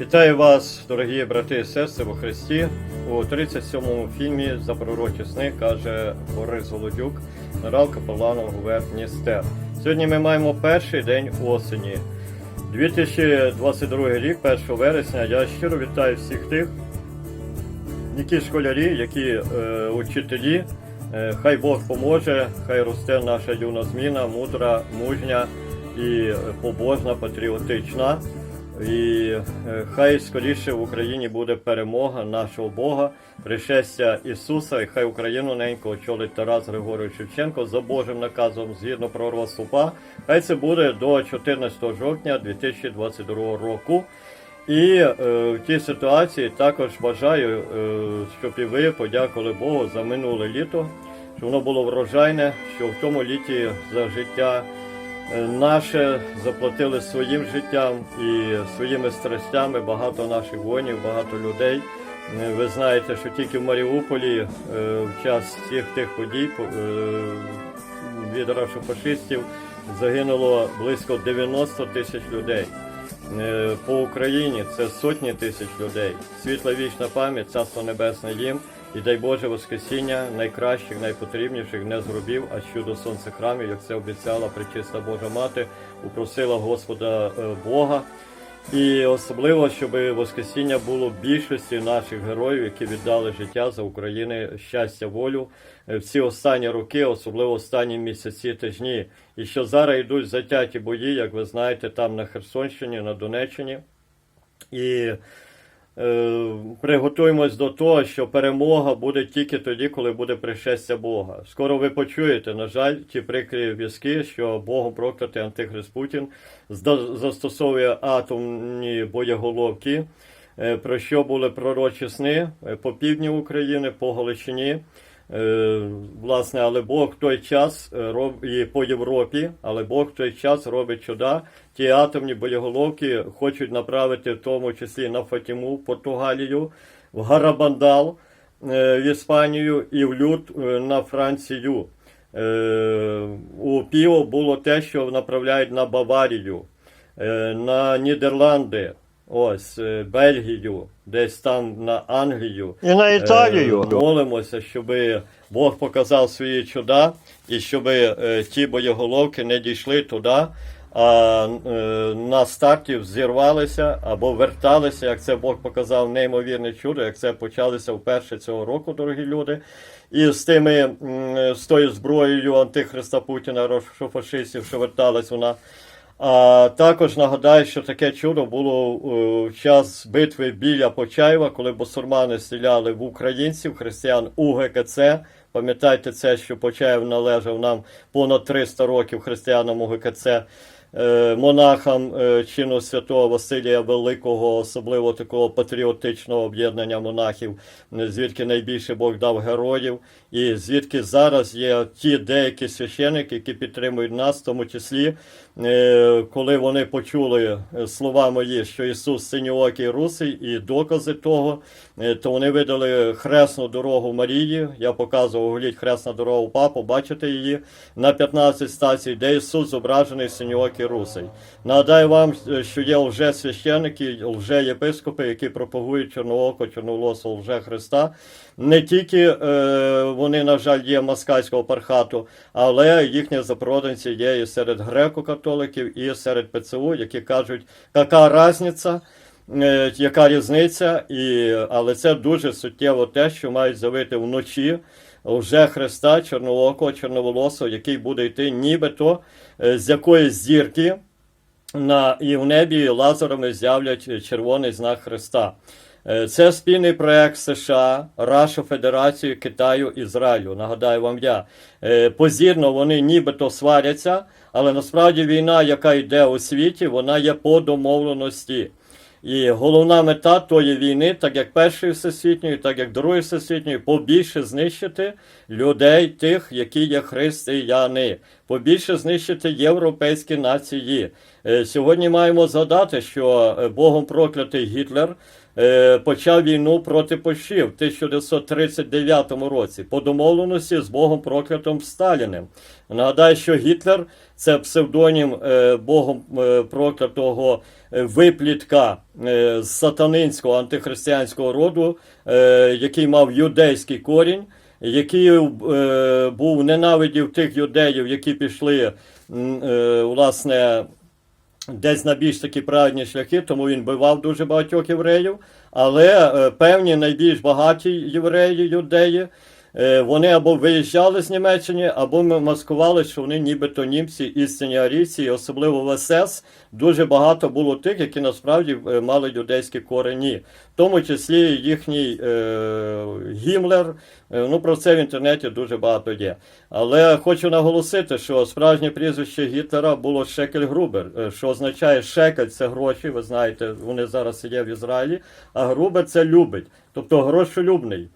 Вітаю вас, дорогі брати і сестри во Христі. У 37-му фільмі за пророчі сни каже Борис Голодюк, генерал Капеланов губерністер. Сьогодні ми маємо перший день осені. 2022 рік, 1 вересня. Я щиро вітаю всіх тих, які школярі, які е, учителі. Е, хай Бог поможе, хай росте наша юна зміна, мудра, мужня і побожна, патріотична. І е, хай скоріше в Україні буде перемога нашого Бога, пришестя Ісуса, і хай Україну ненько очолить Тарас Григорович Шевченко за Божим наказом згідно пророцтва УПА. Хай це буде до 14 жовтня 2022 року. І е, в тій ситуації також бажаю, е, щоб і ви подякували Богу за минуле літо, щоб воно було врожайне, що в тому літі за життя наше заплатили своїм життям і своїми страстями багато наших воїнів, багато людей. Е, Ви знаєте, що тільки в Маріуполі е, в час всіх тих подій по- е, від рашофашистів загинуло близько 90 тисяч людей. Е, По Україні це сотні тисяч людей. Світла вічна пам'ять, царство небесне їм. І дай Боже Воскресіння найкращих, найпотрібніших не зробів, а чудо сонце храмів, як це обіцяла пречиста Божа Мати, упросила Господа е, Бога. І особливо, щоб Воскресіння було більшості наших героїв, які віддали життя за України, щастя, волю е, в ці останні роки, особливо останні місяці, тижні. І що зараз йдуть затяті бої, як ви знаєте, там на Херсонщині, на Донеччині. І приготуємось до того, що перемога буде тільки тоді, коли буде пришестя Бога. Скоро ви почуєте, на жаль, ті прикрі візки, що Богом проклятий Антихрист Путін застосовує атомні боєголовки, е, про що були пророчі сни е, по півдні України, по Галичині. Е, Власне, але Бог той час е, роб і по Європі, але Бог той час робить чуда. Ті атомні боєголовки хочуть направити в тому числі на Фатіму, в Португалію, в Гарабандал е, в Іспанію і в Люд на Францію. У Піо було те, що направляють на Баварію, на Нідерланди, ось е, Бельгію, десь там на Англію. І на Італію. Е, Молимося, щоб Бог показав свої чуда і щоб е, ті боєголовки не дійшли туди, а е, на старті зірвалися або верталися, як це Бог показав неймовірне чудо, як це почалося вперше цього року, дорогі люди. І з тими з тою зброєю антихриста Путіна, фашистів, що верталась вона. А також нагадаю, що таке чудо було е, в час битви біля Почаєва, коли бусурмани стріляли в українців, християн УГКЦ. Пам'ятайте це, що Почаєв належав нам понад 300 років християнам УГКЦ, е, монахам е, чину святого Василія Великого, особливо такого патріотичного об'єднання монахів, е, звідки найбільше Бог дав героїв, і звідки зараз є ті деякі священики, які підтримують нас, в тому числі, е, коли вони почули е, слова мої, що Ісус синьоокий русий, і докази того, е, то вони видали хресну дорогу Марії. Я показував глядь хресна дорога папу, бачите її на 15 стацій, де Ісус зображений синьоокий русий. Нагадаю вам, е, що є лже священики, лже єпископи, які пропагують чорнооко, чорноволосого лже Христа. Не тільки е, вони, на жаль, є москальського пархату, але їхні запроданці є і серед греко-католиків, і серед ПЦУ, які кажуть, яка різниця, е, яка різниця, і, але це дуже суттєво те, що мають завити вночі вже Христа, чорноокого, чорноволосого, який буде йти нібито е, з якоїсь зірки на, і в небі лазерами з'являть червоний знак Христа. Е, Це спільний проект США, Рашу Федерацію, Китаю, Ізраїлю. Нагадаю вам я. Е, Позірно вони нібито сваряться, але насправді війна, яка йде у світі, вона є по домовленості. І головна мета тої війни, так як Першої всесвітньої, так як Другої всесвітньої, побільше знищити людей, тих, які є християни, побільше знищити європейські нації. Е, Сьогодні маємо згадати, що е, Богом проклятий Гітлер е, почав війну проти Польщі в 1939 році по домовленості з Богом проклятим Сталіним. Нагадаю, що Гітлер це псевдонім Богом проклятого виплітка з сатанинського антихристиянського роду, який мав юдейський корінь, який е, був ненавидів тих юдеїв, які пішли е, власне десь на більш такі правильні шляхи, тому він бивав дуже багатьох євреїв. Але е, певні найбільш багаті євреї, юдеї, вони або виїжджали з Німеччини, або м- маскували, що вони нібито німці істинні арійці, і особливо в СС дуже багато було тих, які насправді е, мали юдейські корені, в тому числі їхній е, Гімлер. Е, ну про це в інтернеті дуже багато є. Але хочу наголосити, що справжнє прізвище Гітлера було Шекель Грубер, е, що означає шекель це гроші. Ви знаєте, вони зараз є в Ізраїлі, а Грубер це любить, тобто грошолюбний.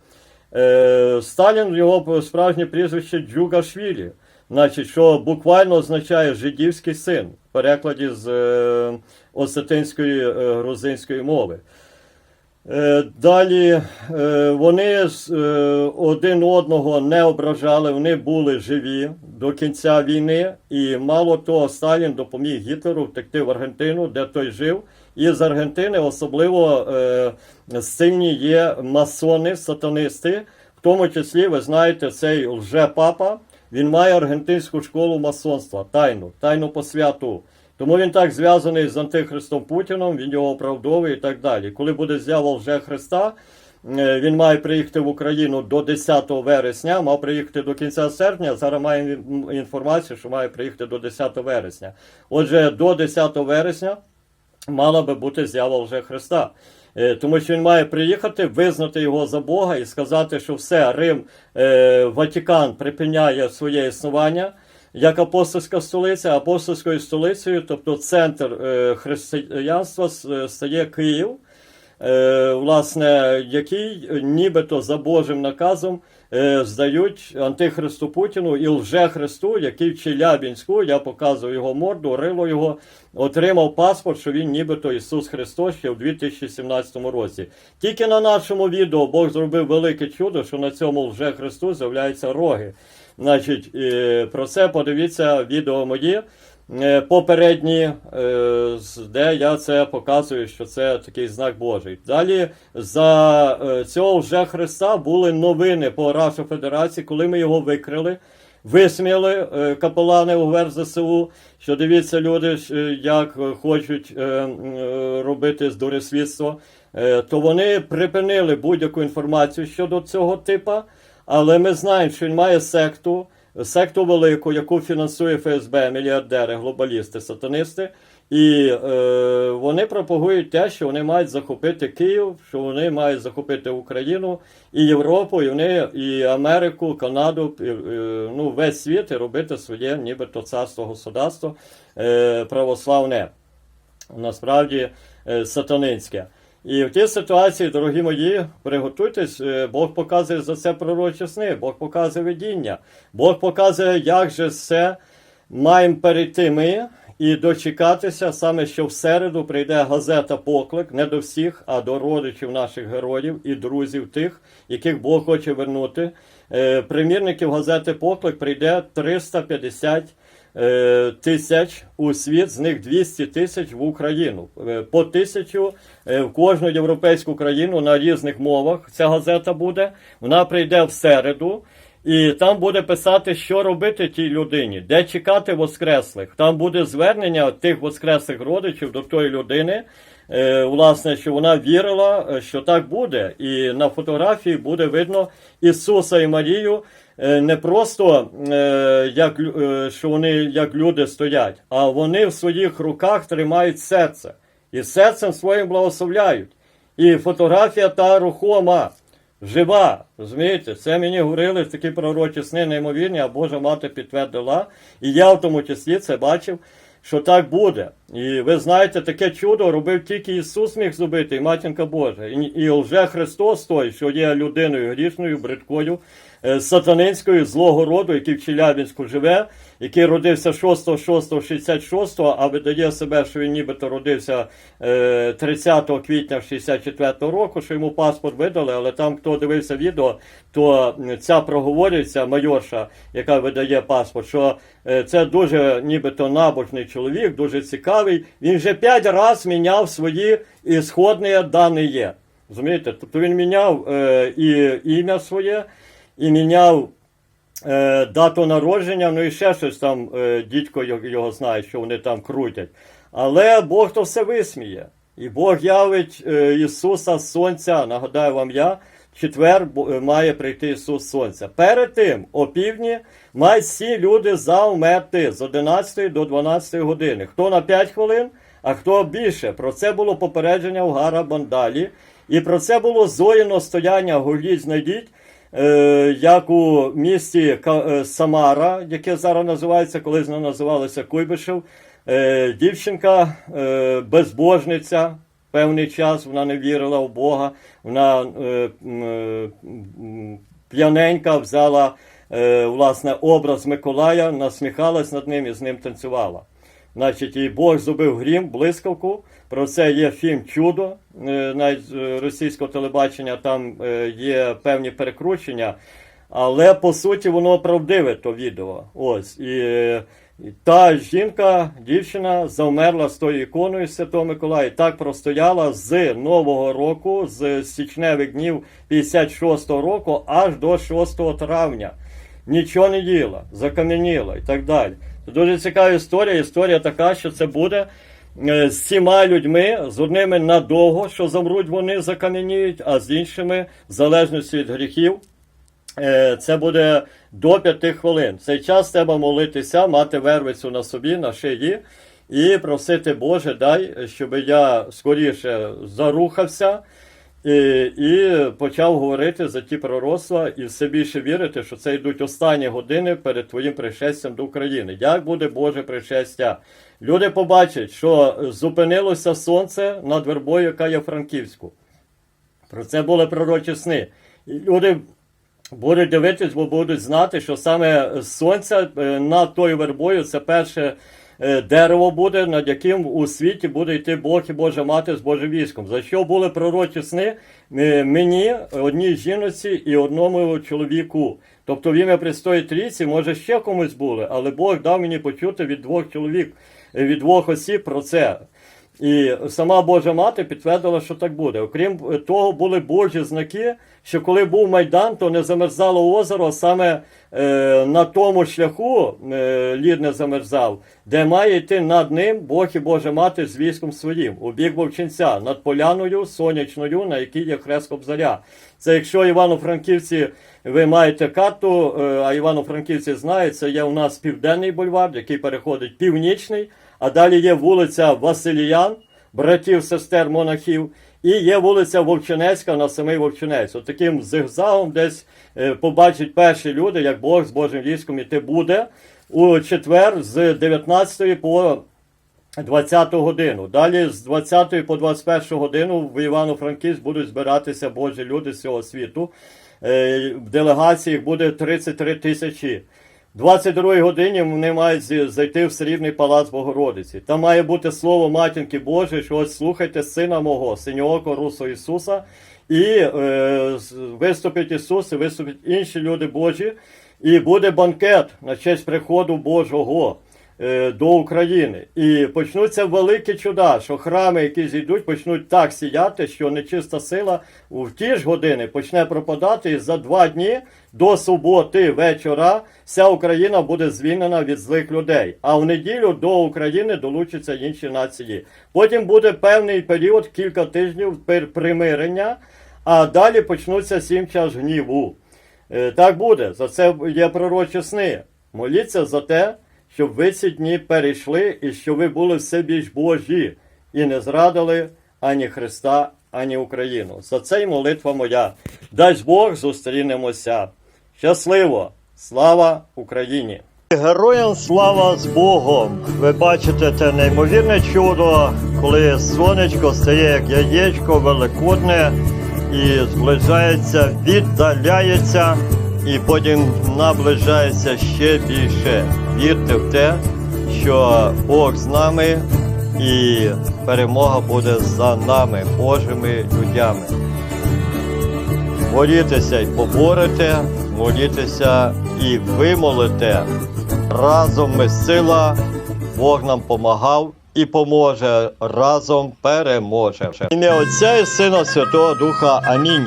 Е, Сталін його справжнє прізвище Джугашвілі, значить, що буквально означає жидівський син в перекладі з е, осетинської е, грузинської мови. Далі вони один одного не ображали, вони були живі до кінця війни, і мало того, Сталін допоміг Гітлеру втекти в Аргентину, де той жив. І з Аргентини особливо е, сильні є масони, сатанисти, в тому числі, ви знаєте, цей лже-папа, він має аргентинську школу масонства, тайну, тайну посвяту. Тому він так зв'язаний з антихристом Путіном, він його оправдовує і так далі. Коли буде з'ява лже Христа, е, він має приїхати в Україну до 10 вересня, мав приїхати до кінця серпня. Зараз маємо інформацію, що має приїхати до 10 вересня. Отже, до 10 вересня мала би бути з'ява вже Христа. Е, Тому що він має приїхати, визнати його за Бога і сказати, що все, Рим, е, Ватикан припиняє своє існування як апостольська столиця, апостольською столицею, тобто центр е, християнства стає Київ, власне, який е, нібито за Божим наказом е, здають антихристу Путіну і лже-христу, який в Челябінську, я показую його морду, рило його, отримав паспорт, що він нібито Ісус Христос ще в 2017 році. Тільки на нашому відео Бог зробив велике чудо, що на цьому лже-христу з'являються роги. Значить, е, про це подивіться відео мої е, попередні, е, де я це показую, що це такий знак Божий. Далі за е, цього вже Христа були новини по Рашу Федерації, коли ми його викрили. Висміяли е, капелани УВР ЗСУ, що дивіться люди, е, як е, хочуть е, е, робити здурислідство, е, то вони припинили будь-яку інформацію щодо цього типа. Але ми знаємо, що він має секту, секту велику, яку фінансує ФСБ, мільярдери, глобалісти, сатанисти. І е, вони пропагують те, що вони мають захопити Київ, що вони мають захопити Україну і Європу, і вони і Америку, Канаду, і, е, ну весь світ і робити своє, нібито царство государство е, православне, насправді е, сатанинське. І в тій ситуації, дорогі мої, приготуйтесь, е, Бог показує за це пророчі сни, Бог показує видіння, Бог показує, як же все маємо перейти ми і дочекатися, саме що в середу прийде газета Поклик, не до всіх, а до родичів наших героїв і друзів тих, яких Бог хоче вернути. Е, Примірників газети Поклик прийде 350 е, тисяч у світ, з них 200 тисяч в Україну. Е, По тисячу е, в кожну європейську країну на різних мовах ця газета буде. Вона прийде в середу. І там буде писати, що робити тій людині, де чекати воскреслих. Там буде звернення тих воскреслих родичів до тої людини, е, власне, що вона вірила, е, що так буде. І на фотографії буде видно Ісуса і Марію е, не просто е, як, е, що вони як люди стоять, а вони в своїх руках тримають серце і серцем своїм благословляють. І фотографія та рухома. Жива, розумієте? Це мені говорили такі пророчі сни неймовірні, а Божа мати підтвердила. І я в тому числі це бачив, що так буде. І ви знаєте, таке чудо робив тільки Ісус міг зробити, і матінка Божа. І, і вже Христос той, що є людиною грішною, бридкою, е, сатанинської злого роду, який в Челябінську живе, який родився 6-6-66, а видає себе, що він нібито родився е, 30 квітня 64 року, що йому паспорт видали, але там, хто дивився відео, то ця проговорюється майорша, яка видає паспорт, що е, це дуже нібито набожний чоловік, дуже цікавий. Він вже п'ять разів міняв свої ісходні дані. Розумієте? Тобто він міняв е, і ім'я своє, і міняв е, дату народження, ну і ще щось там е, дідько його, знає, що вони там крутять. Але Бог то все висміє. І Бог явить е, Ісуса Сонця. Нагадаю вам я, четвер е, має прийти Ісус Сонця. Перед тим, о півдні, мають всі люди завмерти з 11 до 12 години. Хто на 5 хвилин, а хто більше. Про це було попередження в Гара Бандалі. І про це було зоїно стояння гуліть знайдіть, е, як у місті е, Самара, яке зараз називається, колись називалося Куйбишев. Дівчинка безбожниця. Певний час вона не вірила в Бога. Вона е, е, п'яненька взяла е, власне образ Миколая, насміхалась над ним і з ним танцювала. Значить, і Бог зробив грім, блискавку. Про це є фільм Чудо е, навіть російського телебачення. Там е, є певні перекручення, але по суті воно правдиве то відео. Ось і, е, та жінка, дівчина, завмерла з тою іконою Святого Миколая. Так простояла з Нового року, з січневих днів 56-го року аж до 6 травня. Нічого не їла, закам'яніла і так далі. Це дуже цікава історія. Історія така, що це буде е, з всіма людьми, з одними надовго, що замруть вони закам'яніють, а з іншими, в залежності від гріхів, це буде до п'яти хвилин. В цей час треба молитися, мати вервицю на собі, на шиї, і просити Боже, дай, щоб я скоріше зарухався. І, і почав говорити за ті пророцтва і все більше вірити, що це йдуть останні години перед твоїм пришестям до України. Як буде Боже пришестя? Люди побачать, що зупинилося сонце над вербою, яка є Франківську. Про це були пророчі сни. Люди будуть дивитись, бо будуть знати, що саме з сонця е, над тою вербою це перше е, дерево буде, над яким у світі буде йти Бог і Божа мати з Божим військом. За що були пророчі сни е, мені, одній жіноці і одному чоловіку. Тобто в ім'я Престої Трійці, може ще комусь були, але Бог дав мені почути від двох чоловік, від двох осіб про це. І сама Божа мати підтвердила, що так буде. Окрім того, були Божі знаки, що коли був Майдан, то не замерзало озеро саме е, на тому шляху е, лід не замерзав, де має йти над ним Бог і Божа мати з військом своїм, у бік Вовчинця, над поляною сонячною, на якій є хрест Кобзаря. Це якщо Івано-Франківці ви маєте карту, е, а Івано-Франківці знають, це є у нас південний бульвар, який переходить північний. А далі є вулиця Василіян, братів, сестер, монахів, і є вулиця Вовчинецька на самий Вовчинець. От таким зигзагом десь е, побачать перші люди, як Бог з Божим військом іти буде у четвер з 19 по 20 годину. Далі з 20 по 21 годину в Івано-Франківськ будуть збиратися Божі люди з цього світу. Е, В делегаціях буде 33 тисячі. 22 годині вони мають зайти в срібний палац Богородиці. Там має бути слово матінки Божої, що ось слухайте сина мого, синього Русу Ісуса, і е, виступить Ісус, і виступять інші люди Божі, і буде банкет на честь приходу Божого до України. І почнуться великі чуда, що храми, які зійдуть, почнуть так сіяти, що нечиста сила в ті ж години почне пропадати, і за два дні до суботи вечора вся Україна буде звільнена від злих людей. А в неділю до України долучаться інші нації. Потім буде певний період, кілька тижнів примирення, а далі почнуться сім час гніву. Е, Так буде. За це є пророчі сни. Моліться за те, щоб ви ці дні перейшли і щоб ви були все більш Божі і не зрадили ані Христа, ані Україну. За це й молитва моя. Дай Бог зустрінемося. Щасливо! Слава Україні! Героям слава з Богом! Ви бачите те неймовірне чудо, коли сонечко стає як яєчко великодне і зближається, віддаляється і потім наближається ще більше. Вірте в те, що Бог з нами і перемога буде за нами, Божими людьми. Молітеся і поборете, молітеся і вимолите. Разом ми сила, Бог нам помагав і поможе. Разом переможе. Ім'я Отця і Сина Святого Духа. Амінь.